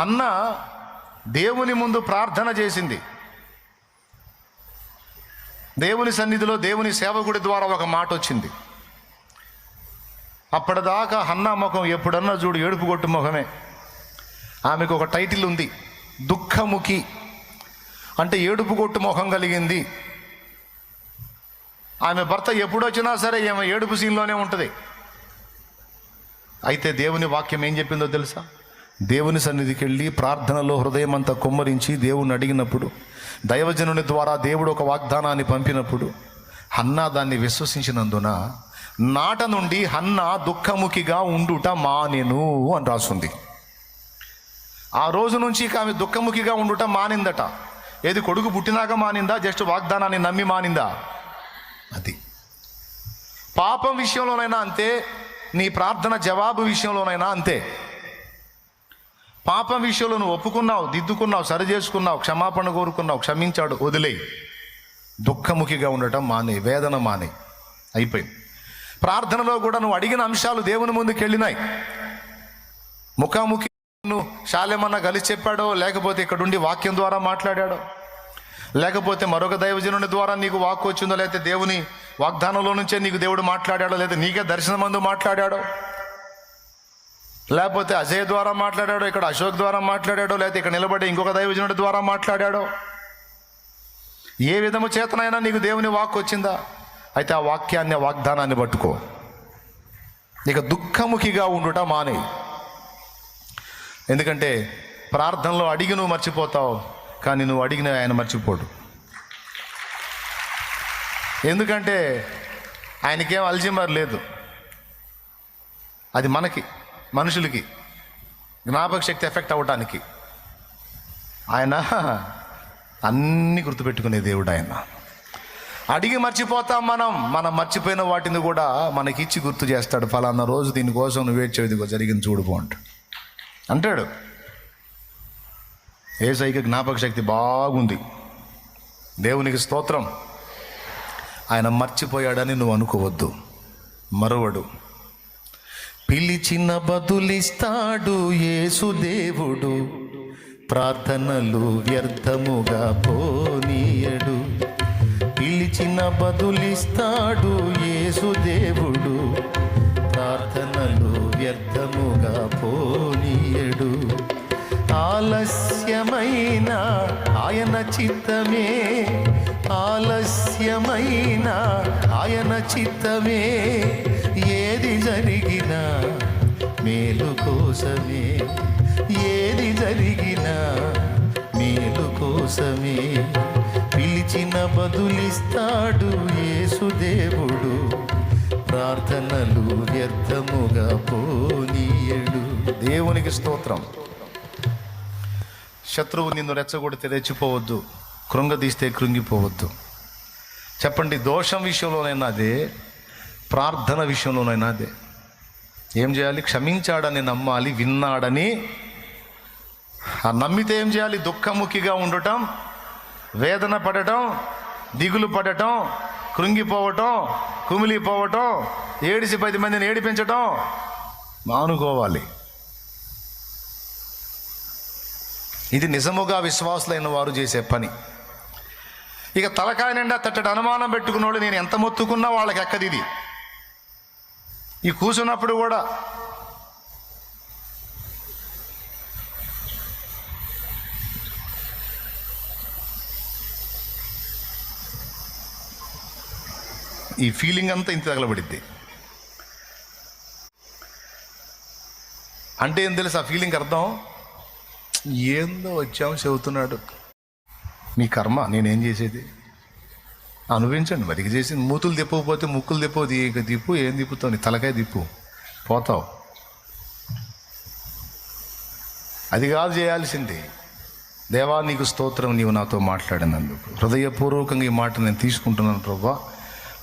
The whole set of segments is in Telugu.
హన్న దేవుని ముందు ప్రార్థన చేసింది. దేవుని సన్నిధిలో దేవుని సేవకుడి ద్వారా ఒక మాట వచ్చింది. అప్పటిదాకా హన్న ముఖం ఎప్పుడన్నా చూడు ఏడుపు కొట్టు ముఖమే. ఆమెకు ఒక టైటిల్ ఉంది దుఃఖముఖి. అంటే ఏడుపు కొట్టు ముఖం కలిగింది. ఆమె భర్త ఎప్పుడొచ్చినా సరే ఏమో ఏడుపు సీన్లోనే ఉంటుంది. అయితే దేవుని వాక్యం ఏం చెప్పిందో తెలుసా? దేవుని సన్నిధికి వెళ్ళి ప్రార్థనలో హృదయం అంతా కుమ్మరించి దేవుణ్ణి అడిగినప్పుడు దైవజనుని ద్వారా దేవుడు ఒక వాగ్దానాన్ని పంపినప్పుడు హన్నా దాన్ని విశ్వసించినందున నాట నుండి హన్నా దుఃఖముఖిగా ఉండుట మానేను అని రాసుంది. ఆ రోజు నుంచి ఇక ఆమె దుఃఖముఖిగా ఉండుట మానిందట. ఏది కొడుకు పుట్టినాక మానిందా జస్ట్ వాగ్దానాన్ని నమ్మి మానిందా? అది. పాపం విషయంలోనైనా అంతే నీ ప్రార్థన జవాబు విషయంలోనైనా అంతే. పాపం విషయంలో నువ్వు ఒప్పుకున్నావు దిద్దుకున్నావు సరి చేసుకున్నావు క్షమాపణ కోరుకున్నావు క్షమించాడు వదిలే దుఃఖముఖిగా ఉండటం మానే వేదన మానే. అయిపోయింది. ప్రార్థనలో కూడా నువ్వు అడిగిన అంశాలు దేవుని ముందుకు వెళ్ళినాయి. ముఖాముఖి నువ్వు శాలేమన్నా కలిసి చెప్పాడో లేకపోతే ఇక్కడుండి వాక్యం ద్వారా మాట్లాడాడో లేకపోతే మరొక దైవజనుని ద్వారా నీకు వాక్కు వచ్చిందో లేకపోతే దేవుని వాగ్దానంలో నుంచే నీకు దేవుడు మాట్లాడాడో లేదా నీకే దర్శనమందు మాట్లాడాడో లేకపోతే అజయ్ ద్వారా మాట్లాడాడో ఇక్కడ అశోక్ ద్వారా మాట్లాడాడో లేకపోతే ఇక్కడ నిలబడి ఇంకొక దైవజనుడి ద్వారా మాట్లాడాడో? ఏ విధము చేతనైనా నీకు దేవుని వాక్ వచ్చిందా? అయితే ఆ వాక్యాన్ని వాగ్దానాన్ని పట్టుకో. ఇక దుఃఖముఖిగా ఉండుట మానే. ఎందుకంటే ప్రార్థనలో అడిగి నువ్వు మర్చిపోతావు కానీ నువ్వు అడిగిన ఆయన మర్చిపోడు. ఎందుకంటే ఆయనకేం అల్జిమర్ లేదు. అది మనకి. మనుషులకి జ్ఞాపక శక్తి ఎఫెక్ట్ అవ్వటానికి. ఆయన అన్నీ గుర్తుపెట్టుకునే దేవుడు ఆయన. అడిగి మర్చిపోతాం మనం. మనం మర్చిపోయిన వాటిని కూడా మనకి ఇచ్చి గుర్తు చేస్తాడు. ఫలానా రోజు దీనికోసం నువ్వు వేచి ఇదిగో జరిగింది చూడుకో అంటాడు. అంటాడు. ఏసైకి జ్ఞాపక శక్తి బాగుంది. దేవునికి స్తోత్రం. ఆయన మర్చిపోయాడని నువ్వు అనుకోవద్దు. మరువడు. పిలిచిన బదులిస్తాడు యేసుదేవుడు ప్రార్థనలు వ్యర్థముగా పోనీయడు. పిలిచిన బదులిస్తాడు యేసుదేవుడు ప్రార్థనలు వ్యర్థముగా పోనీయడు. ఆలస్యమైన ఆయన చిత్తమే. ఆలస్యమైన ఆయన చిత్తమే. జరిగిన మేలు కోసమే? ఏది జరిగినా మేలు కోసమే? పిలిచిన బదులిస్తాడు యేసుదేవుడు. ప్రార్థనలు వ్యర్థముగా పోనీయడు. దేవునికి స్తోత్రం. శత్రువు నిన్ను రెచ్చగొడితే రెచ్చిపోవద్దు కృంగదీస్తే కృంగిపోవద్దు. చెప్పండి దోషం విషయంలోనైనా అదే? ప్రార్థన విషయంలోనైనా అదే. ఏం చేయాలి? క్షమించాడని నమ్మాలి విన్నాడని ఆ నమ్మితే ఏం చేయాలి? దుఃఖముఖిగా ఉండటం వేదన పడటం దిగులు పడటం కృంగిపోవటం కుమిలిపోవటం ఏడిసి పది మందిని ఏడిపించటం మానుకోవాలి. ఇది నిజముగా విశ్వాసులైన వారు చేసే పని. ఇక తలకాయ నిండా తట్టడి అనుమానం పెట్టుకున్న వాళ్ళు నేను ఎంత మొత్తుకున్నా వాళ్ళకి ఎక్కది ఇది ఈ కూర్చున్నప్పుడు కూడా ఈ ఫీలింగ్ అంతా ఇంత తగలబడిద్ది. అంటే ఏం తెలుసు ఆ ఫీలింగ్ అర్థం? ఏందో వచ్చాము చెబుతున్నాడు. మీ కర్మ నేనేం చేసేది? అనుభవించండి. మరికి చేసి మూతులు తిప్పకపోతే ముక్కులు తిప్పవు ఇక దిప్పు ఏం తిప్పుతావు? నీ తలకాయ దిప్పు పోతావు. అది కాదు చేయాల్సింది. దేవా నీకు స్తోత్రం నీవు నాతో మాట్లాడినందుకు. హృదయపూర్వకంగా ఈ మాట నేను తీసుకుంటున్నాను ప్రభా.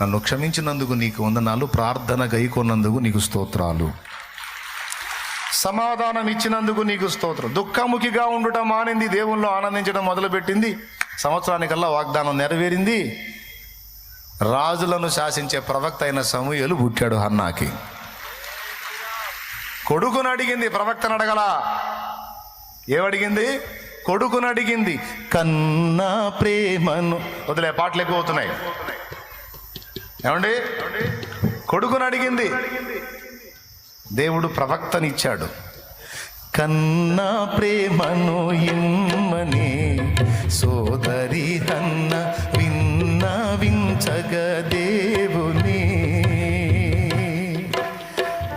నన్ను క్షమించినందుకు నీకు వందనాలు. ప్రార్థన గైకొన్నందుకు నీకు స్తోత్రాలు. సమాధానం ఇచ్చినందుకు నీకు స్తోత్రం. దుఃఖముఖిగా ఉండటం మానింది దేవుల్లో ఆనందించడం మొదలుపెట్టింది. సంవత్సరానికల్లా వాగ్దానం నెరవేరింది. రాజులను శాసించే ప్రవక్త అయిన సమూహలు పుట్టాడు హన్నాకి. కొడుకును అడిగింది ప్రవక్తను అడగల. ఏమడిగింది? కొడుకును అడిగింది కన్నా ప్రేమను వదిలే పాటలు ఎక్కువ అవుతున్నాయి ఏమండి? కొడుకును అడిగింది దేవుడు ప్రవక్తనిచ్చాడు. కన్నా ప్రేమను ఇమ్మని సోదరి కన్న విన్ జగదేవుని దేవుని.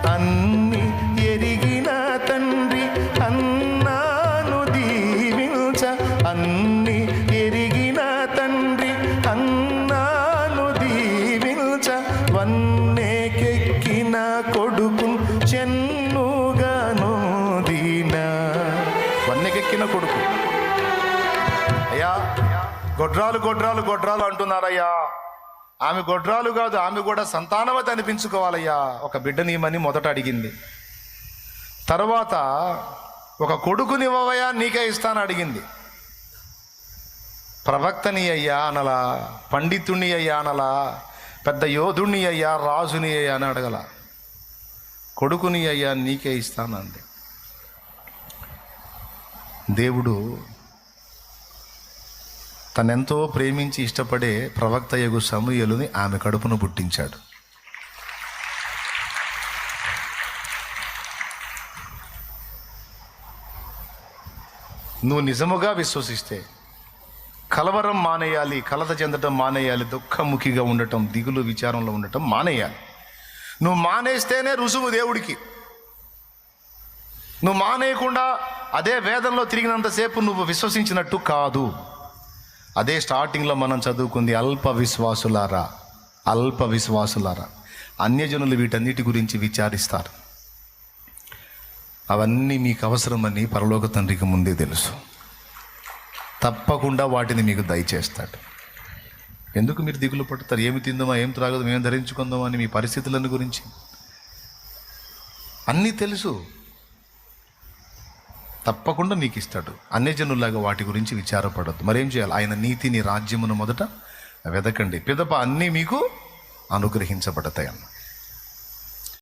అన్ని ఎరిగిన తండ్రి అన్నాను దీవించ. అన్ని ఎరిగిన తండ్రి అన్నాను దీవించ. వన్నేకెక్కిన కొడుకు చెన్నుగాను దీన. వన్నెకెక్కిన కొడుకు. అయ్యా గొడ్రాలు గొడ్రాలు గొడ్రాలు అంటున్నారయ్యా. ఆమె గొడ్రాలు కాదు ఆమె కూడా సంతానవతి అనిపించుకోవాలయ్యా. ఒక బిడ్డనియమని మొదట అడిగింది. తర్వాత ఒక కొడుకునివ్వవయ్యా నీకే ఇస్తాను అడిగింది. ప్రవక్తని అయ్యా అనలా పండితుణ్ణి అయ్యా అనలా పెద్ద యోధుణ్ణి అయ్యా రాజుని అయ్యా అని అడగల. కొడుకుని అయ్యా నీకే ఇస్తానంది దేవుడు తనెంతో ప్రేమించి ఇష్టపడే ప్రవక్త యగు సమూయలుని ఆమె కడుపును పుట్టించాడు. నువ్వు నిజముగా విశ్వసిస్తే కలవరం మానేయాలి కలత చెందటం మానేయాలి దుఃఖముఖిగా ఉండటం దిగులు విచారంలో ఉండటం మానేయాలి. నువ్వు మానేస్తేనే రుసుము దేవుడికి. నువ్వు మానేయకుండా అదే వేదంలో తిరిగినంతసేపు నువ్వు విశ్వసించినట్టు కాదు. అదే స్టార్టింగ్లో మనం చదువుకుంది అల్ప విశ్వాసులారా అల్ప విశ్వాసులారా. అన్యజనులు వీటన్నిటి గురించి విచారిస్తారు. అవన్నీ మీకు అవసరమని పరలోక తండ్రికి ముందే తెలుసు. తప్పకుండా వాటిని మీకు దయచేస్తాడు. ఎందుకు మీరు దిగులు పడతారు? ఏమి తిందామా? ఏం త్రాగదు ఏం ధరించుకుందామా అని మీ పరిస్థితులను గురించి? అన్నీ తెలుసు. తప్పకుండా నీకు ఇస్తాడు అన్యజనులాగా వాటి గురించి విచారపడద్దు. మరేం చేయాలి? ఆయన నీతిని రాజ్యమును మొదట వెదకండి. పిదప అన్నీ మీకు అనుగ్రహించబడతాయి అన్న